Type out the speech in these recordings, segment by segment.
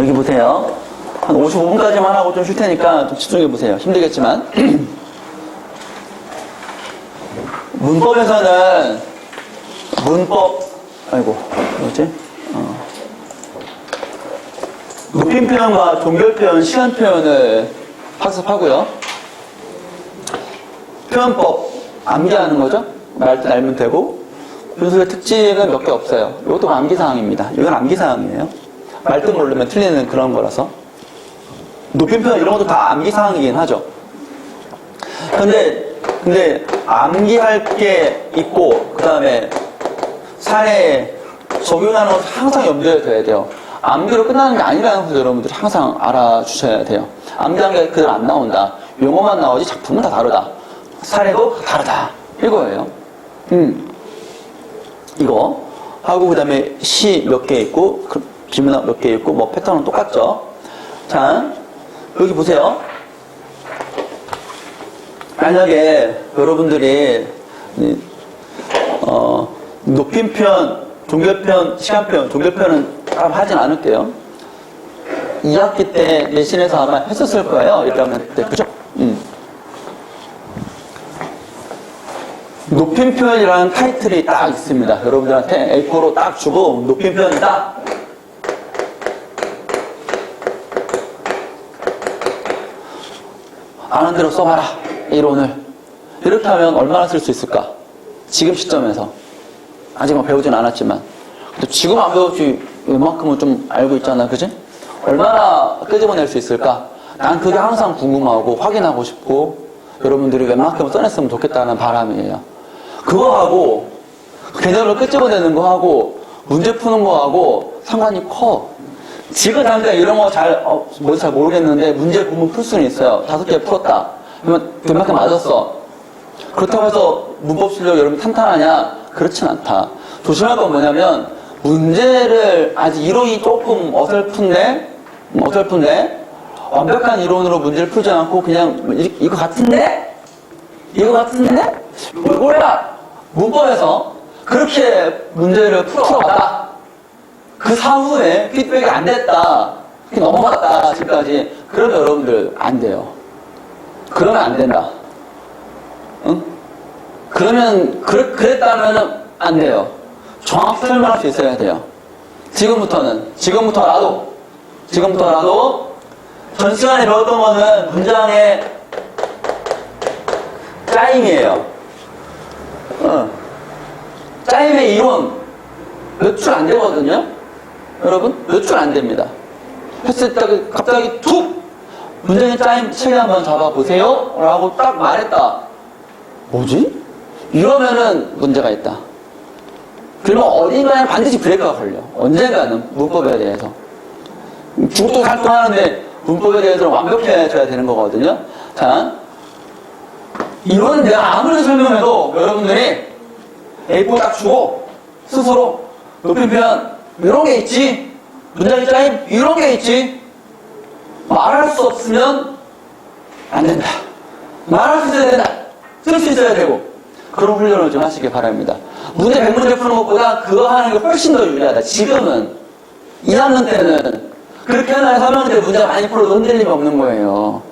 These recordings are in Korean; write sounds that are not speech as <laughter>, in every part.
여기 보세요. 한 55분까지만 하고 좀 쉴 테니까 좀 집중해 보세요. 힘들겠지만. <clears throat> 문법에서는 문법, 아이고, 뭐지? 어. 높임 표현과 종결 표현, 시간 표현을 학습하고요. 표현법, 암기하는 거죠? 말뜻 알면 되고. 분수의 특징은 몇 개 없어요. 이것도 암기사항입니다. 이건 암기사항이에요. 말뜻 모르면 틀리는 그런 거라서. 높임 표현 이런 것도 다 암기 사항이긴 하죠. 근데, 근데, 암기할 게 있고, 그 다음에, 사례에 적용하는 것을 항상 염두에 둬야 돼요. 암기로 끝나는 게 아니라는 것을 여러분들이 항상 알아주셔야 돼요. 암기한 게 그대로 안 나온다. 용어만 나오지 작품은 다 다르다. 사례도 다르다. 이거예요. 음. 이거. 하고, 그 다음에 시 몇 개 있고, 그 비문학 몇개 있고, 뭐 패턴은 똑같죠. 자, 여기 보세요. 만약에 여러분들이 이, 어, 높임 표현, 종결 표현, 시간 표현, 종결 표현은 따로 하진 않을게요. 2학기 때 내신에서 아마 했었을 거예요. 1학년 때. 그죠? 음. 높임 표현이라는 타이틀이 딱 있습니다. 여러분들한테 A4로 딱 주고 높임 표현이다. 아는 대로 써봐라. 이론을. 이렇게 하면 얼마나 쓸 수 있을까? 지금 시점에서. 아직 뭐 배우진 않았지만. 근데 지금 안 배웠지, 웬만큼은 좀 알고 있잖아. 그지? 얼마나 끄집어낼 수 있을까? 난 그게 항상 궁금하고 확인하고 싶고, 여러분들이 웬만큼 써냈으면 좋겠다는 바람이에요. 그거 하고, 개념을 끄집어내는 거 하고, 문제 푸는 거 하고, 상관이 커. 지금 당장 이런 거 잘, 어, 뭔지 잘 모르겠는데, 문제 보면 풀 수는 있어요. 다섯 개 풀었다. 그러면 그만큼 맞았어. 그렇다고 해서 문법 실력 여러분 탄탄하냐? 그렇진 않다. 조심할 건 뭐냐면, 문제를 아직 이론이 조금 어설픈데, 음, 어설픈데, 완벽한 이론으로 문제를 풀지 않고 그냥 이- 이거 같은데? 이거 같은데? 몰라! 문법에서 그렇게 문제를 풀어봤다. 그 사후에 피드백이 안 됐다. 넘어갔다. 지금까지. 그러면 여러분들 안 돼요. 그러면 안 된다. 응? 그러면, 그랬, 그랬다면 안 돼요. 정확히 설명할 수 있어야 돼요. 지금부터는, 지금부터라도, 지금부터라도, 전 시간에 배웠던 거는 문장의 짜임이에요. 어. 짜임의 이론, 몇 줄 안 되거든요? 여러분? 몇 줄 안 됩니다. 했을 때 갑자기 툭! 문장의 짜임 책에 한번 잡아보세요. 라고 딱 말했다. 뭐지? 이러면은 문제가 있다. 그러면 어딘가에 반드시 브레이크가 걸려. 언젠가는 문법에 대해서. 죽도 활동하는데 문법에 대해서는 완벽해져야 되는 거거든요. 자, 이건 내가 아무리 설명해도 여러분들이 A4 딱 주고 스스로 표현 이런 게 있지? 문장의 짜임 이런 게 있지? 말할 수 없으면 안 된다. 말할 수 있어야 된다. 쓸 수 있어야 되고. 그런 훈련을 좀 하시길 바랍니다. 문제 100문제 푸는 것보다 그거 하는 게 훨씬 더 유리하다. 지금은. 2학년 때는. 그렇게 하나의 3학년 문제 많이 풀어도 흔들림이 없는 거예요.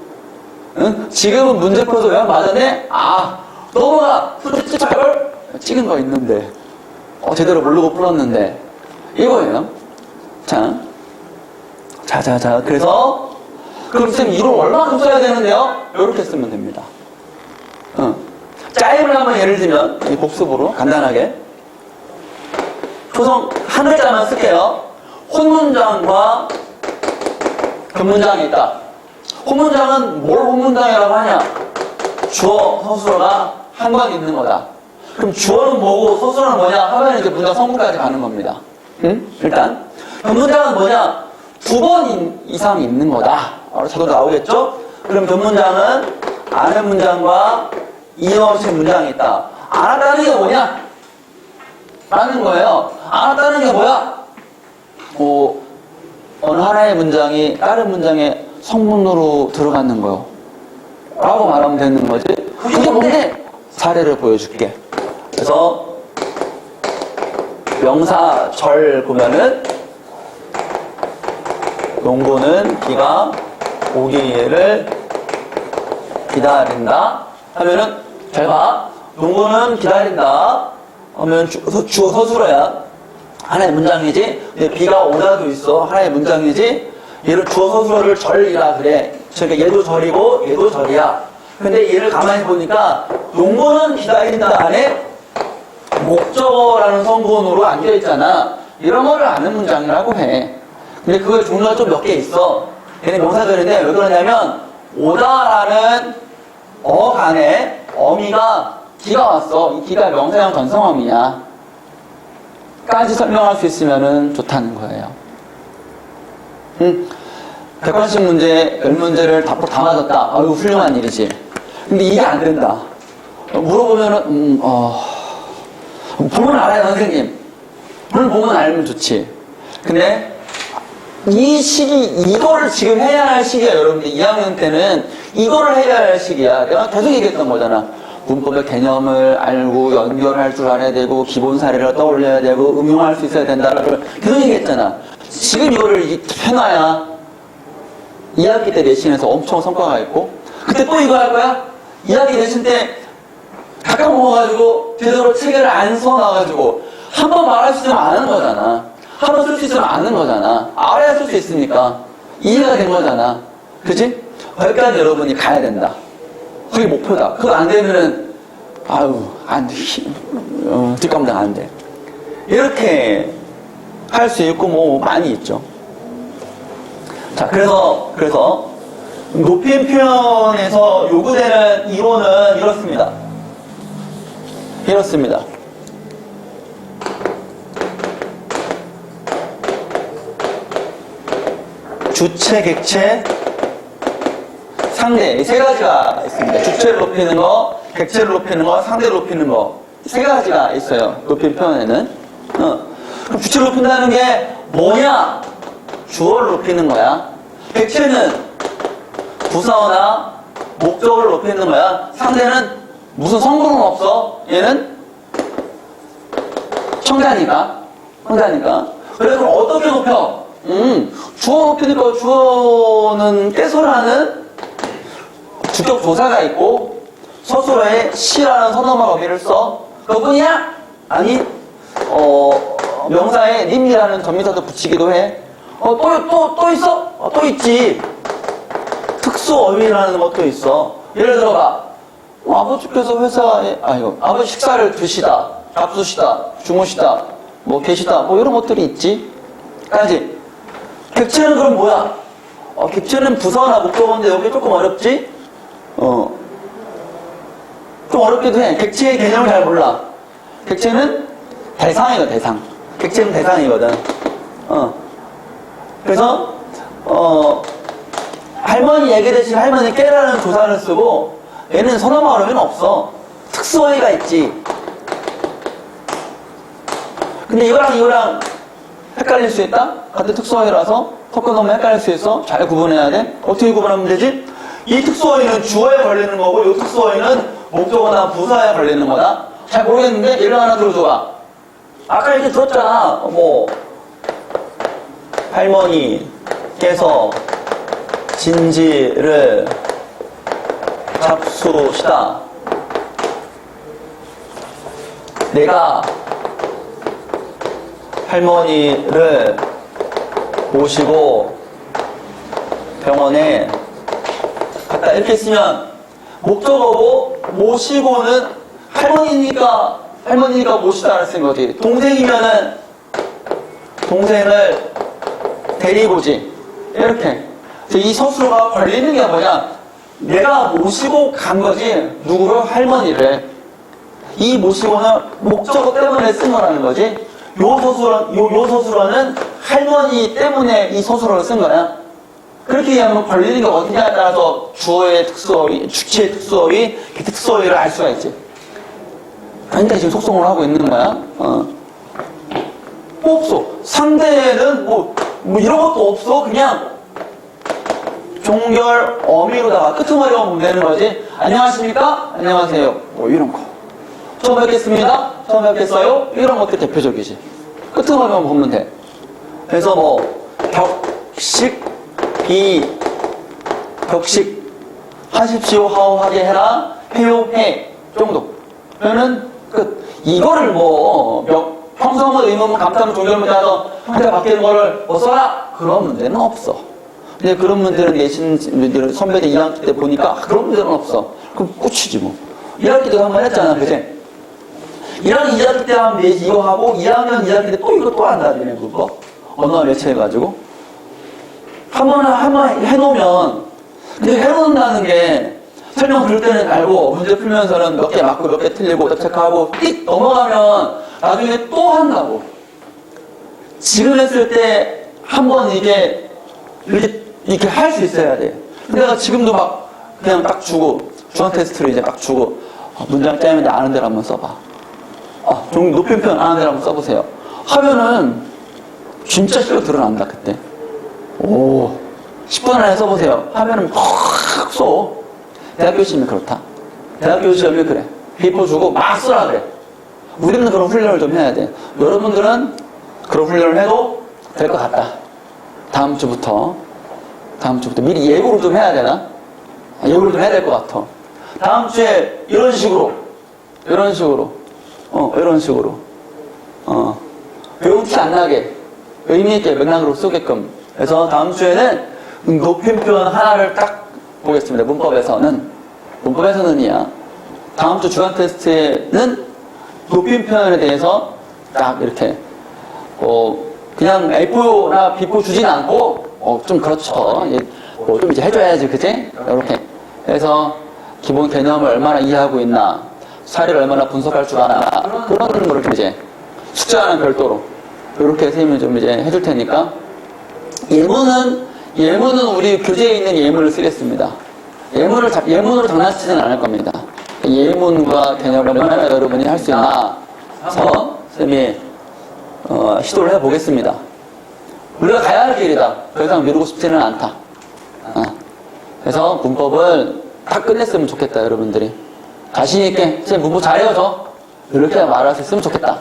응? 지금은 문제 풀어서 왜 맞았네? 아 넘어가 차별 찍은 거 있는데. 어, 제대로 모르고 풀었는데 이거예요. 자, 자, 자, 자. 그래서 그럼 쌤 이론 얼마나 써야 되는데요? 이렇게 쓰면 됩니다. 어. 짜임을 한번 예를 들면 이 복습으로 간단하게 초성 한 글자만 쓸게요. 혼문장과 견문장이 있다. 혼문장은 뭘 혼문장이라고 하냐? 주어, 서술어가 한번 있는 거다. 그럼 주어는 뭐고 서술어는 뭐냐 하면 이제 문장 성분까지 가는 겁니다. 응? 일단 견문장은 뭐냐? 두 번 이상 있는 거다. 저도 나오겠죠? 그럼 견문장은 아는 문장과 이어없이 문장이 있다. 알았다는 게 뭐냐? 라는 거예요. 알았다는 게 뭐야? 어, 어느 하나의 문장이 다른 문장의 성분으로 들어가는 거요. 라고 말하면 되는 거지. 그게 뭔데? 사례를 보여줄게. 그래서 명사 절 보면은 농구는 비가 오기를 기다린다 하면은 잘 봐. 농구는 기다린다 하면 주, 서- 주어 서술어야 하나의 문장이지. 근데 비가 오다도 있어 하나의 문장이지. 얘를 주어 서술어를 절이라 그래. 그러니까 얘도 절이고 얘도 절이야. 근데 얘를 가만히 보니까 농구는 기다린다 안에 목적어라는 성분으로 안겨 있잖아. 이런 거를 아는 문장이라고 해. 근데 그걸 종류가 좀 몇 개 있어. 얘네 명사들인데 왜 그러냐면 오다라는 어 간에 어미가 기가 왔어. 이 기가 명사형 전성어미야. 까지 설명할 수 있으면 좋다는 거예요. 음, 객관식 문제, 열 문제를 다, 다 맞았다. 아유, 훌륭한 일이지. 근데 이게 안 된다. 물어보면은, 음, 어, 보면 알아요, 선생님. 물 보면 알면 좋지. 근데 이 시기, 이거를 지금 해야 할 시기야, 여러분들. 2학년 때는 이거를 해야 할 시기야. 내가 계속 얘기했던 거잖아. 문법의 개념을 알고 연결할 줄 알아야 되고, 기본 사례를 떠올려야 되고, 응용할 수 있어야 된다를 계속 얘기했잖아. 지금 이거를 이- 해놔야 2학기 때 내신에서 엄청 성과가 있고, 그때 또 이거 할 거야? 2학기 내신 때 가끔 먹어가지고 제대로 체계를 안 써놔가지고 한 번 말할 수 있으면 아는 거잖아. 한 번 쓸 수 있으면 아는 거잖아. 알아야 쓸 수 있으니까 이해가 된 거잖아. 그지? 거기까지 여러분이 가야 된다. 그게 목표다. 그거 안 되면은 아유 안 돼. 힘, 어, 뒷감당 안 돼. 이렇게 할 수 있고 뭐 많이 있죠. 자 그래서 그래서 높임 표현에서 요구되는 이론은 이렇습니다. 이렇습니다. 주체, 객체, 상대 이 세 가지가 있습니다. 주체를 높이는 거, 객체를 높이는 거, 상대를 높이는 거. 세 가지가 있어요. 높임 표현에는. 어. 그럼 주체를 높인다는 게 뭐냐? 주어를 높이는 거야. 객체는 부사어나 목적어를 높이는 거야. 상대는 무슨 성분은 없어. 얘는 청자니까. 청자니까. 그래서 그럼 어떻게 높여? 음, 주어 높이니까 주어는 깨소라는 주격 조사가 있고 서술어에 시라는 선어말 어미를 써. 그뿐이야? 아니, 어, 명사에 님이라는 전미사도 붙이기도 해. 어, 또, 또, 또 있어? 어, 또 있지. 특수 어휘라는 것도 있어. 예를 들어봐. 어, 아버지께서 회사에, 아, 이거, 아버지 식사를 드시다, 잡수시다, 주무시다, 뭐 계시다, 뭐 이런 것들이 있지. 알지? 객체는 그럼 뭐야? 어, 객체는 부사나 목적어인데 여기 조금 어렵지? 어. 좀 어렵기도 해. 객체의 개념을 잘 몰라. 객체는 대상이거든, 대상. 객체는 대상이거든. 어. 그래서, 어, 할머니 얘기 대신 할머니 깨라는 조사를 쓰고, 얘는 선어마 어려면 없어. 특수어휘가 있지. 근데 이거랑 이거랑 헷갈릴 수 있다? 같은 특수어휘라서 섞어놓으면 헷갈릴 수 있어. 잘 구분해야 돼. 어떻게 구분하면 되지? 이 특수어휘는 주어에 걸리는 거고, 이 특수어휘는 목적어나 부사에 걸리는 거다. 잘 모르겠는데 예를 하나 들어줘봐. 아까 얘기 들었잖아. 뭐 할머니께서 진지를 잡수시다. 내가 할머니를 모시고 병원에 갔다 이렇게 쓰면 목적어고 모시고는 할머니니까 할머니가 모시다를 쓴 거지. 동생이면은 동생을 데리고지. 이렇게. 이 서술어가 걸리는 게 뭐냐? 내가 모시고 간 거지. 누구를? 할머니를. 이 모시고는 목적어 때문에 쓴 거라는 거지. 요 서술어, 요, 요 서술어는 할머니 때문에 이 서술어를 쓴 거야. 그렇게 얘기하면 걸리는 게 어디냐에 따라서 주어의 특수어휘, 주체의 특수어휘, 그 특수어휘를 알 수가 있지. 굉장히 지금 속성을 하고 있는 거야. 어. 뭐 없어. 상대는 뭐, 뭐 이런 것도 없어. 그냥 종결 어미로다가 끄트머리만 보면 되는 거지. 안녕하십니까? 안녕하세요. 뭐 이런 거. 처음 뵙겠습니다. 처음 뵙겠어요. 이런 것들 대표적이지. 끄트머리만 보면 돼. 그래서 뭐 격, 식, 비, 격식 하십시오 하오 하게 해라 해요 해 정도 그러면 끝 이거를 뭐 명- 평성문 의문문 감탄문 종결문제 하서 형태 바뀌는 거를 뭐 써라 그런 문제는 없어 근데 그런 문제를 내신 분들은 선배들 2학기 때 보니까 아, 그런 문제는 없어. 그럼 꽂히지 뭐. 1학기 때도 한번 했잖아 그제? 1학년 2학기 때 하면 이거 하고 2학년 2학기 때 또 이거 또 한다 니네 그거. 언어 매체 해가지고. 한 번, 한 번 해놓으면, 근데 해놓는다는 게 설명 들을 때는 알고, 문제 풀면서는 몇 개 맞고 몇 개 틀리고 체크하고, 띡 넘어가면 나중에 또 한다고. 지금 했을 때 한 번 이게, 이렇게, 이렇게 할 수 있어야 돼. 근데 내가 지금도 막 그냥 딱 주고, 중앙 테스트를 이제 딱 주고, 어, 문장 짜는데 아는 대로 한번 써봐. 아, 좀 높은 편 아는 대로 한번 써보세요. 하면은, 진짜 실력 드러난다, 그때. 오, 10분 안에 써보세요. 하면은 확 써. 대학교 시험이 그렇다. 대학교 시험이 그래. 비포 주고 막 쓰라 그래. 우리는 그런 훈련을 좀 해야 돼. 여러분들은 그런 훈련을 해도 될 것 같다. 다음 주부터. 다음 주부터 미리 예고를 좀 해야 되나? 아, 예고를 좀 해야 될 것 같아. 다음 주에 이런 식으로. 이런 식으로. 어, 이런 식으로. 어. 배운 티 안 나게. 의미있게 맥락으로 쓰게끔. 그래서 다음 주에는 높임 표현 하나를 딱 보겠습니다. 문법에서는. 문법에서는이야. 다음 주 주간 테스트에는 높임 표현에 대해서 딱 이렇게, 어, 그냥 A4나 B4 주진 않고, 어, 좀 그렇죠. 뭐좀 이제 해줘야지, 그지? 이렇게. 그래서 기본 개념을 얼마나 이해하고 있나, 사례를 얼마나 분석할 줄 아나, 그런 거를 좀 이제 숙제하는 별도로 이렇게 선생님이 좀 이제 해줄 테니까 예문은 예문은 우리 교재에 있는 예문을 쓰겠습니다. 예문을 자- 예문으로 장난치지는 않을 겁니다. 예문과 개념을 얼마나 여러분이 할 수 있나 해서 선생님이 어, 시도를 해보겠습니다. 우리가 가야 할 길이다. 더 이상 미루고 싶지는 않다. 어. 그래서 문법을 다 끝냈으면 좋겠다, 여러분들이. 자신있게, 선생님 문법 잘해요, 저. 이렇게 말할 수 있으면 좋겠다.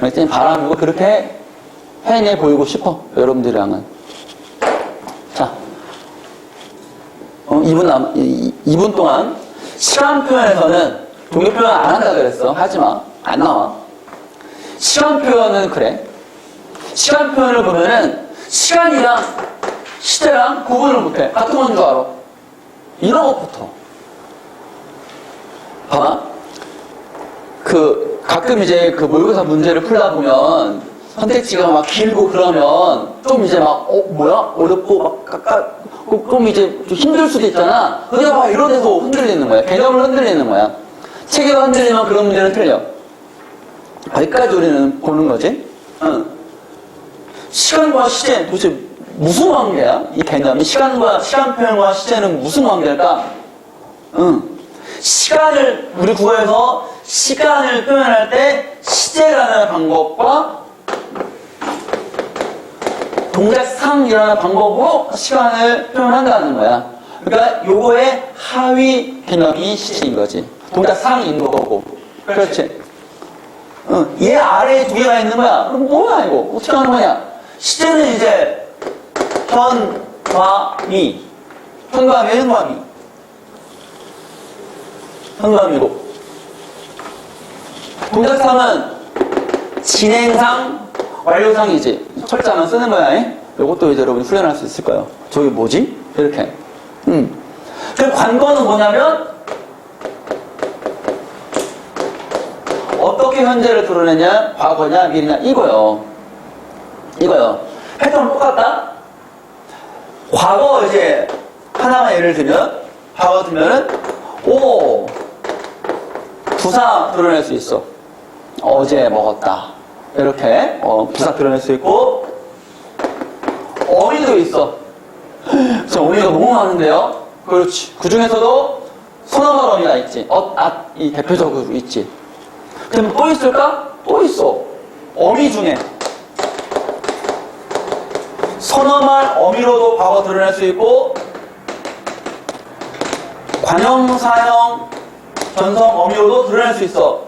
선생님 바람이고, 그렇게 해내 보이고 싶어, 여러분들이랑은. 자, 어, 2분 남, 2분 동안 시간 표현에서는 동요 표현 안 한다 그랬어. 하지 마. 안 나와. 시간 표현은 그래. 시간 표현을 보면은 시간이랑 시대랑 구분을 못해. 같은 건 줄 알아. 이런 것부터. 봐봐. 그, 가끔 이제 그 모의고사 문제를 풀다 보면 선택지가 막 길고 그러면 좀 이제 막, 어, 뭐야? 어렵고 막, 깎아, 좀 이제 좀 힘들 수도 있잖아. 근데 막 이런 데서 흔들리는 거야. 개념을 흔들리는 거야. 체계가 흔들리면 그런 문제는 틀려. 여기까지 우리는 보는 거지. 응. 시간과 시제 도대체 무슨 관계야? 이 개념이 시간과 시간 표현과 시제는 무슨 관계일까? 응. 시간을 우리 국어에서 시간을 표현할 때 시제라는 방법과 동작상이라는 방법으로 시간을 표현한다는 거야. 그러니까 요거의 하위 개념이 시제인 거지. 동작상인 거고. 그렇지. 응, 얘 아래에 두 개가 있는 거야. 그럼 뭐야, 이거? 어떻게 하는 거냐? 시제는 이제, 현, 과, 미. 현과 미, 현과 미. 현과 미고. 동작상은 진행상, 완료상이지. 철자만 쓰는 거야, 잉? 요것도 이제 여러분이 훈련할 수 있을 거예요. 저기 뭐지? 이렇게. 음. 그 관건은 뭐냐면, 어떻게 현재를 드러내냐, 과거냐, 미래냐, 이거요. 이거요. 패턴 똑같다? 과거 이제, 하나만 예를 들면, 과거 들면은, 오, 부사 드러낼 수 있어. 어제 먹었다. 이렇게, 어, 부사 드러낼 수 있고, 어미도 있어. 저 어미가 너무 많은데요? 그렇지. 그 중에서도 선어말 어미가 있지. 어, 아, 이 대표적으로 있지. 그럼 또 있을까? 또 있어. 어미 중에. 선어말 어미로도 과거 드러낼 수 있고, 관형 사형 전성 어미로도 드러낼 수 있어.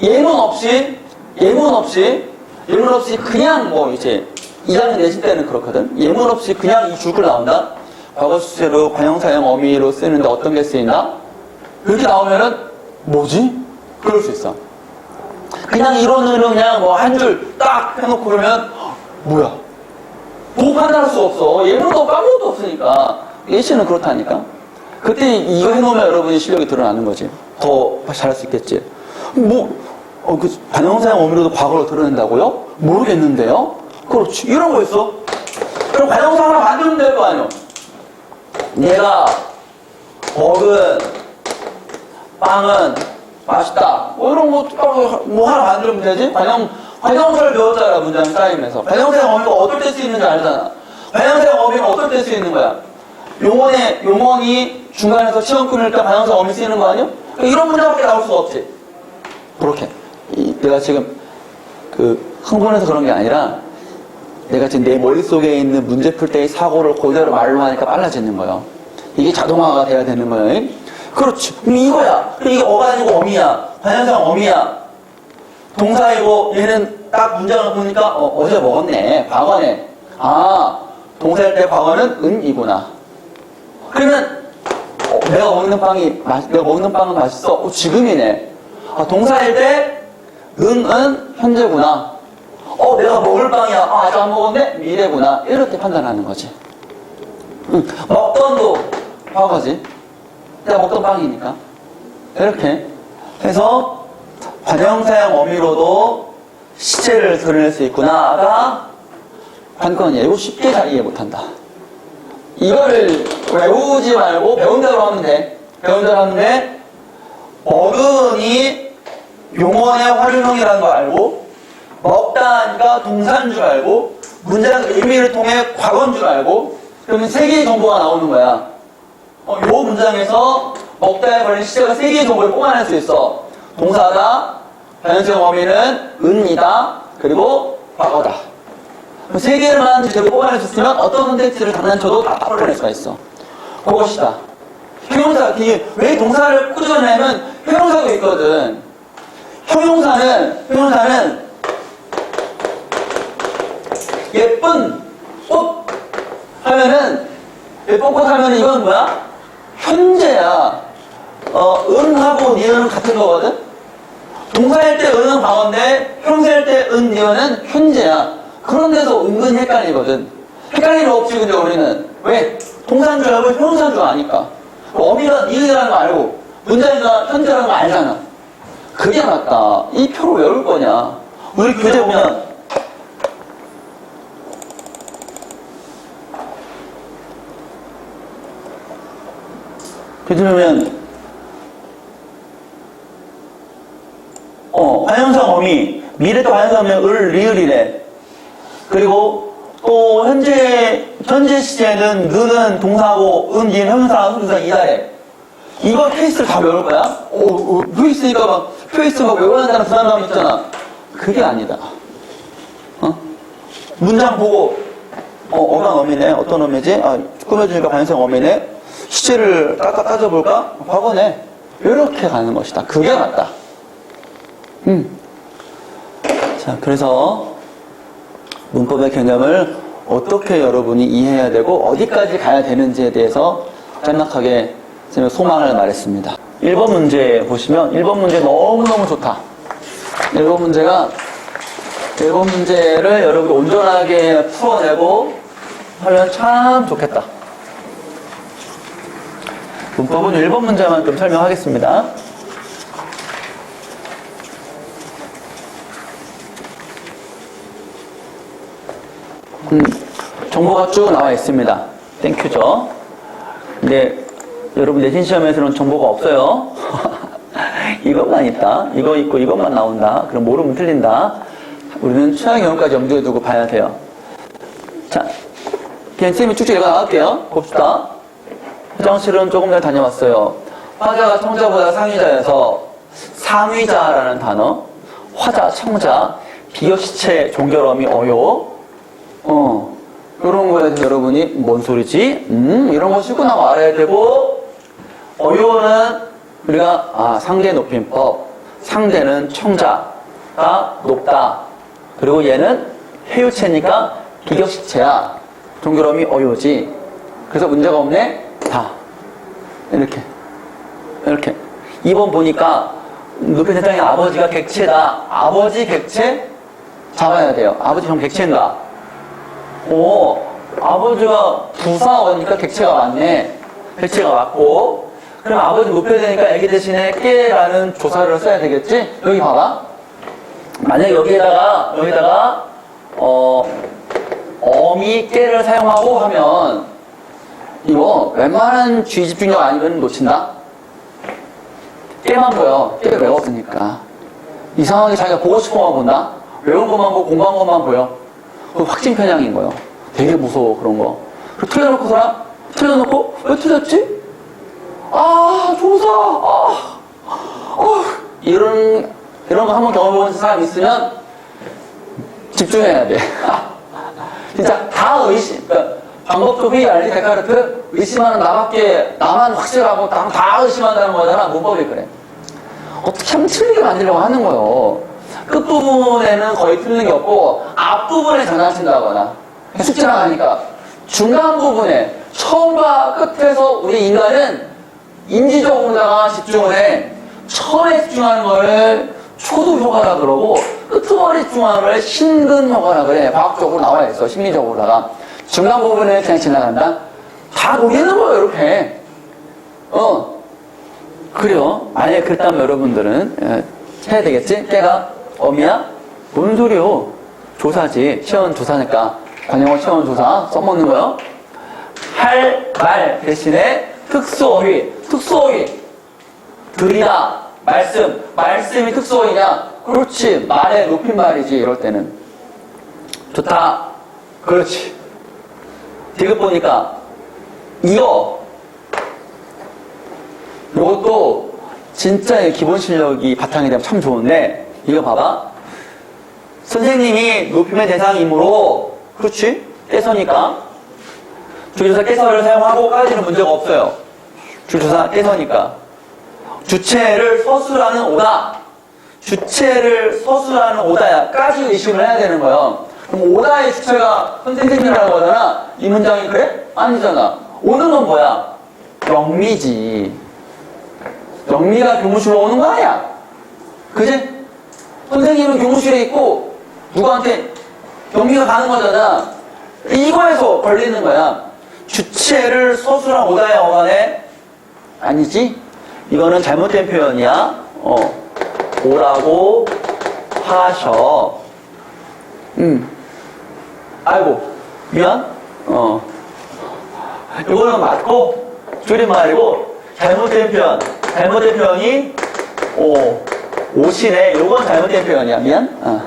예문 없이, 예문 없이, 예문 없이 그냥 뭐 이제 2학년 내신 때는 그렇거든. 예문 없이 그냥 이 줄글 나온다? 과거 수제로 관형사형 어미로 쓰는데 어떤 게 쓰인다? 이렇게 나오면은 뭐지? 그럴 수 있어. 그냥 이론으로 그냥 뭐 한 줄 딱 해놓고 그러면 뭐야? 뭐 판단할 수 없어. 예문도 없고 아무것도 없으니까. 예시는 그렇다니까. 그때 이거 해놓으면 여러분이 실력이 드러나는 거지. 더 잘할 수 있겠지. 뭐, 어, 그, 관형사형 어미로도 과거로 드러낸다고요? 모르겠는데요? 그렇지. 이런 거 있어. 그럼 관형사 하나 만들면 될 거 아니야? 내가 먹은 빵은 맛있다. 뭐 이런 거, 어, 뭐 하나 만들면 되지? 관형, 관형사를 배웠잖아, 문장 쌓이면서. 관형사형 어미가 어떨 때 쓰이는지 알잖아. 관형사형 어미가 어떨 때 쓰이는 거야? 용언에, 용언이 중간에서 시험 끊을 때 관형사 어미 쓰이는 거 아니야? 이런 문장밖에 나올 수가 없지. 그렇게. 이, 내가 지금 그 흥분해서 그런 게 아니라 내가 지금 내 머릿속에 있는 문제 풀 때의 사고를 그대로 말로 하니까 빨라지는 거예요. 이게 자동화가 돼야 되는 거예요. 그렇지. 이거야. 이게 어가 아니고 어미야. 관현상 어미야. 동사이고 얘는 딱 문장을 보니까 어, 제 먹었네. 과거네. 아, 동사일 때 과거는 은이구나. 그러면 어, 내가 먹는 빵이 맛, 내가 먹는 빵은 맛있어. 어, 지금이네. 아, 동사일 때 은은 현재구나. 어, 내가 먹을 빵이야. 아, 아직 안 먹었네? 미래구나. 이렇게 판단하는 거지. 응. 먹던 도 과거지. 내가 먹던 빵이니까. 이렇게 해서 관형사형 어미로도 시제를 드러낼 수 있구나가 관건이에요. 이거 쉽게 잘 이해 못한다. 이거를 외우지 말고 배운 대로 하면 돼. 배운 대로 하면 돼. 먹은이 용언의 활용형이라는 거 알고 먹다니까 동사인 줄 알고 문장 의미를 통해 과거인 줄 알고 그러면 세 개의 정보가 나오는 거야. 어, 요 문장에서 먹다에 걸린 시제가 세 개의 정보를 뽑아낼 수 있어. 동사다, 변형적 어미는 은이다, 그리고 과거다. 세 개만 제대로 뽑아낼 수 있으면 어떤 컨텐츠를 장난쳐도 다 풀어낼 수가 있어. 그것이다. 형용사, 왜 동사를 꾸준하냐면 형용사도 있거든. 형용사는, 형용사는 예쁜 꽃 하면은 예쁜 꽃 하면 이건 뭐야? 현재야. 어, 은하고 니은은 같은 거거든? 동사일 때 은은 과거인데 형사일 때 은, 니은은 현재야. 그런 데서 은근 헷갈리거든. 헷갈릴 일 없지, 근데 우리는. 왜? 동사인 줄 알고 형사인 줄 아니까. 어미가 니은이라는 거 알고 문장이가 현재라는 거 알잖아. 그게 맞다. 이 표를 외울 거냐. 우리 교재 보면 교재 보면 어, 관형상 어미, 미래도 어미, 을, 리을이래. 그리고 또 현재, 현재 시제는 느는 동사고, 은, 니은, 형사, 형사, 이다래. 이거 케이스를 다 외울 거야? 어, 어, 표 있으니까 막, 표 있으면 막 외워야 한다는 부담감 있잖아. 그게 아니다. 어? 문장 보고, 어, 어강 어미네. 어떤 어미지? 아, 꾸며주니까 관형 어미네. 시제를 따, 따져볼까? 과거네. 이렇게 가는 것이다. 그게 맞다. 음. 자, 그래서 문법의 개념을 어떻게 여러분이 이해해야 되고 어디까지 가야 되는지에 대해서 짤막하게 선생님 소망을 말했습니다. 1번 문제 보시면 1번 문제 너무너무 좋다. 1번 문제가 1번 문제를 여러분이 온전하게 풀어내고 하면 참 좋겠다. 문법은 1번 문제만 좀 설명하겠습니다. 음, 정보가 쭉 나와 있습니다. 땡큐죠. 근데 여러분 내신 시험에서는 정보가 없어요. <laughs> 이것만 있다. 이거 있고 이것만 나온다. 그럼 모르면 틀린다. 우리는 최악의 경우까지 염두에 두고 봐야 돼요. 자, 그냥 쌤이 쭉쭉 읽어 나갈게요. 봅시다. 화장실은 조금 전에 다녀왔어요. 화자가 청자보다 상위자여서 상위자라는 단어, 화자, 청자, 비어시체 종결어미 어요. 어, 이런 거에 대해서 여러분이 뭔 소리지? 음, 이런 거 나면 알아야 되고, 어요는 우리가, 아, 상대 높임법. 상대는 청자가 높다. 그리고 얘는 해유체니까 기격식체야. 동그라미 어요지. 그래서 문제가 없네? 다. 이렇게. 이렇게. 2번 보니까 높이 세상의 아버지가 객체다. 아버지 객체 잡아야 돼요. 아버지 형 객체인가? 오, 아버지가 부사어니까 객체가 맞네. 객체가 맞고. 그럼 아버지 높여야 되니까 애기 대신에 깨라는 조사를 써야 되겠지? 여기 봐봐. 만약 여기에다가, 여기다가, 어, 어미 깨를 사용하고 하면, 이거 웬만한 주의 집중력 아니면 놓친다? 깨만 보여. 깨를 외웠으니까. 이상하게 자기가 보고 싶은 것만 본다? 외운 것만 보고 공부한 것만 보여. 그 확진 편향인 거예요. 되게 무서워, 그런 거. 그리고 틀려놓고서는, 틀려놓고, 왜 틀렸지? 아, 조사, 아, 어, 이런, 이런 거 한번 경험해본 사람 있으면 집중해야 돼. <laughs> 진짜 다 의심, 그러니까 방법도 회의 알리 데카르트 의심하는 나밖에, 나만 확실하고 다, 다 의심한다는 거잖아. 문법이 그래. 어떻게 하면 틀리게 만들려고 하는 거예요. 끝부분에는 거의 틀린 게 없고, 앞부분에 장난친다거나, 숙제 나가니까, 중간 부분에, 처음과 끝에서 우리 인간은 인지적으로다가 집중을 해. 처음에 집중하는 거를 초도 효과라 그러고, 끝머리 집중하는 걸 신근 효과라 그래. 과학적으로 나와 있어, 심리적으로다가. 중간 부분에 그냥 지나간다? 다 녹이는 거예요, 이렇게. 어. 그래요. 만약에 그랬다면 여러분들은 예, 해야 되겠지? 깨가 어미야? 뭔 소리요? 조사지. 시원 조사니까. 관용어 시원 조사 써먹는 거요. 할 말 대신에 특수어휘. 특수어휘. 들이다. 말씀. 말씀이 특수어휘냐? 그렇지. 말의 높임말이지. 이럴 때는. 좋다. 그렇지. 디귿 보니까 이거 이것도 진짜 기본 실력이 바탕이 되면 참 좋은데 이거 봐봐. 선생님이 높임의 대상이므로 그렇지? 깨서니까. 주조사 깨서를 사용하고 까지는 문제가 없어요. 주조사 깨서니까. 주체를 서술하는 오다. 주체를 서술하는 오다야. 까지 의심을 해야 되는 거예요. 그럼 오다의 주체가 선생님이라는 거잖아. 이 문장이 그래? 아니잖아. 오는 건 뭐야? 영미지. 영미가 교무실로 오는 거 아니야? 그지? 선생님은 교무실에 있고 누구한테 영미가 가는 거잖아. 이거에서 걸리는 거야. 주체를 서술한 오다의 어간에 아니지? 이거는 잘못된 표현이야. 어, 오라고 하셔. 음. 아이고, 미안. 어. 이거는 맞고 줄임말이고 잘못된 표현. 잘못된 표현이 오, 오시네. 요건 잘못된 표현이야. 미안. 어.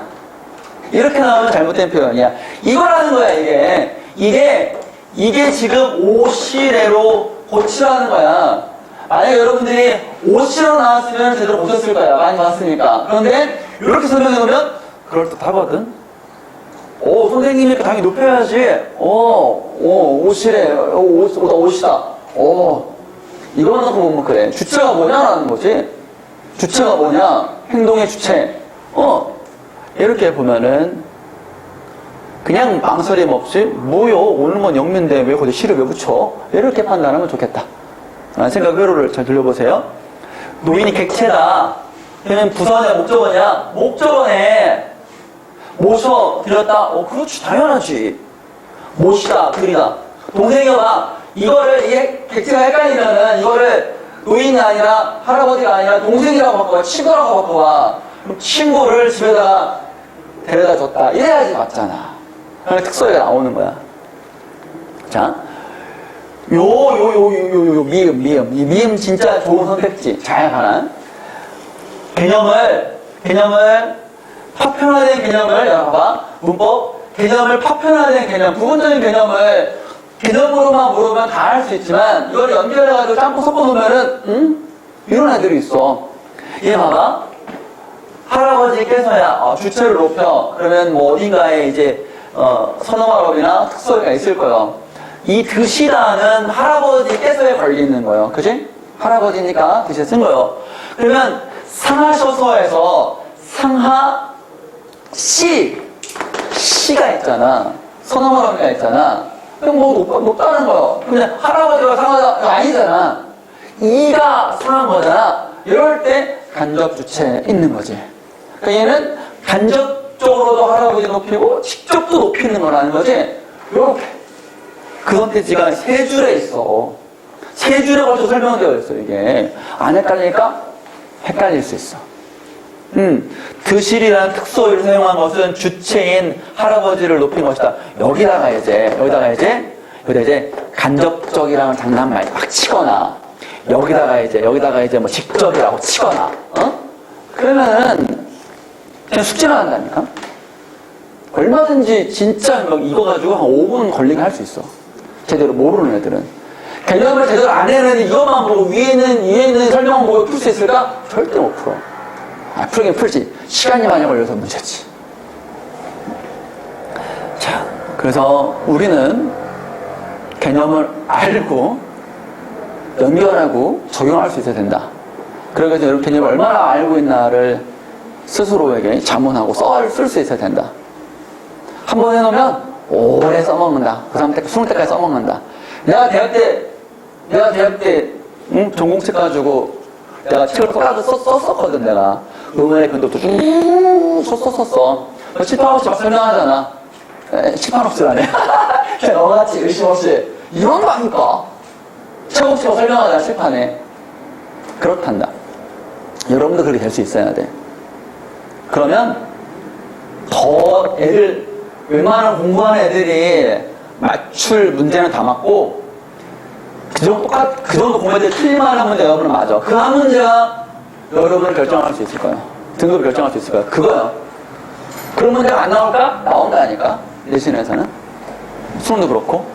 이렇게 나오면 잘못된 표현이야. 이거라는 거야, 이게. 이게, 이게 지금 오시래로 고치라는 거야. 만약에 여러분들이 오시로 나왔으면 제대로 보셨을 거야. 많이 봤으니까. 그런데, 이렇게 설명해 놓으면, 그럴듯하거든. 오, 선생님이 당연히 높여야지. 오, 오, 오시래. 오, 오, 오다, 오시다. 오, 이거는 보면 그래. 주체가 뭐냐라는 거지. 주체가 뭐냐? 행동의 주체. 어, 이렇게 보면은 그냥 망설임 없이 뭐요? 오는 건 영민데 왜 거기 시를 왜 붙여? 이렇게 판단하면 좋겠다. 아, 생각 회로를 잘 들려보세요. 노인이 객체다. 걔는 부선의 목적어냐? 목적어네. 모셔 드렸다. 어, 그렇지 당연하지. 모시다 드리다. 동생이가 봐. 이거를 이게 객체가 헷갈리면은 이거를 노인이 아니라 할아버지가 아니라 동생이라고 바꿔봐. 친구라고 바꿔봐. 친구를 집에다가 데려다 줬다. 이래야지 맞잖아. 그러니까 특소리가 나오는 거야. 자. 요, 요, 요, 요, 요, 요, 미음, 미음. 이 미음 진짜 좋은 선택지. 잘 가는. 개념을, 개념을, 파편화된 개념을, 야, 봐봐. 문법. 개념을 파편화된 개념, 부분적인 개념을 개념으로만 물으면 다 할 수 있지만, 이걸 연결해가지고 짬뽕 섞어놓으면은, 응? 이런 애들이 있어. 얘 봐봐. 할아버지께서야 어, 주체를 높여 그러면 뭐 어딘가에 이제 어, 선어말업이나 특소리가 있을 거예요. 이 드시다는 할아버지께서에 걸리는 거예요. 그지? 할아버지니까 드시 쓴 거예요. 그러면 상하셔서에서 상하 시 시가 있잖아. 선호감이 있잖아. 그럼 뭐 높, 높다는 거야. 그냥 할아버지가 상하다 아니잖아. 이가 상한 거잖아. 이럴 때 간접 주체에 있는 거지. 그러니까 얘는 간접적으로도 할아버지 높이고 직접도 높이는 거라는 거지. 요렇게. 그 선택지가 세 줄에 있어. 세 줄에 걸쳐 설명되어 있어, 이게. 안 헷갈리니까 헷갈릴 수 있어. 음, 드실이라는 특소를 사용한 것은 주체인 할아버지를 높인 것이다. 여기다가 이제, 여기다가 이제, 여기다 이제 간접적이라는 장난 많이 막 치거나, 여기다가 이제, 여기다가 이제 뭐 직접이라고 치거나, 어? 그러면은 그냥 숙제만 한다니까? 얼마든지 진짜 막 이거 가지고 한 5분 걸리게 할 수 있어. 제대로 모르는 애들은. 개념을 제대로 안 해는 이것만 보고 위에는, 위에는 설명만 보고 풀 수 있을까? 절대 못 풀어. 아, 풀긴 풀지. 시간이 많이 걸려서 문제지. 자, 그래서 우리는 개념을 알고 연결하고 적용할 수 있어야 된다. 그러기 여러분 개념을 얼마나 알고 있나를 스스로에게 자문하고 써 쓸 수 있어야 된다. 한 번 해놓으면 오래 써먹는다. 그 사람 때, 스물 때까지 써먹는다. 내가 대학 때, 내가 대학 때, 응? 전공책 가지고 내가 책을 썼, 썼었거든, 내가. 응원의 근도도 쭉 썼었었어. 칠판 없이 막 설명하잖아. 에, 칠판 없이 하네. <laughs> 그냥 너같이 의심 없이. 이런 거 아닐까? 책 없이 막 설명하잖아, 칠판에. 그렇단다. 여러분도 그렇게 될 수 있어야 돼. 그러면 더 애들 웬만한 공부하는 애들이 맞출 문제는 다 맞고 그 정도 똑같 그 정도 공부할 때 틀릴만 한 문제 여러분은 맞아. 그 한 문제가 여러분을 결정할 수 있을 거예요. 등급을 결정할 수 있을 거예요. 그거요. 그런 문제가 안 나올까? 나온다니까. 내신에서는 수능도 그렇고